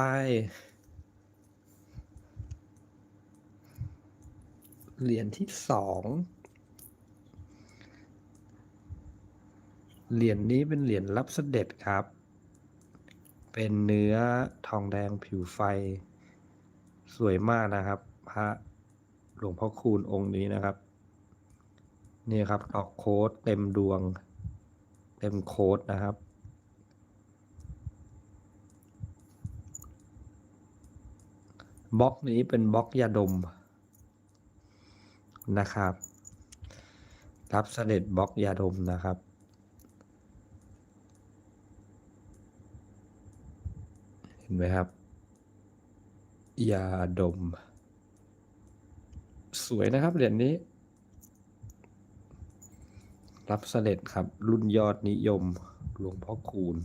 ไป เหรียญที่สองเหรียญนี้เป็นเหรียญรับเสด็จครับ เป็นเนื้อทองแดงผิวไฟ สวยมากนะครับ พระหลวงพ่อคูณองค์นี้นะครับ นี่ครับออกโค้ดเต็มดวง เต็มโค้ดนะครับ บล็อกนี้เป็นบล็อกยาดมนะครับ รับเสด็จบล็อกยาดมนะครับ เห็นไหมครับยาดม สวยนะครับเหรียญนี้ รับเสด็จครับรุ่นยอดนิยมหลวงพ่อคูณ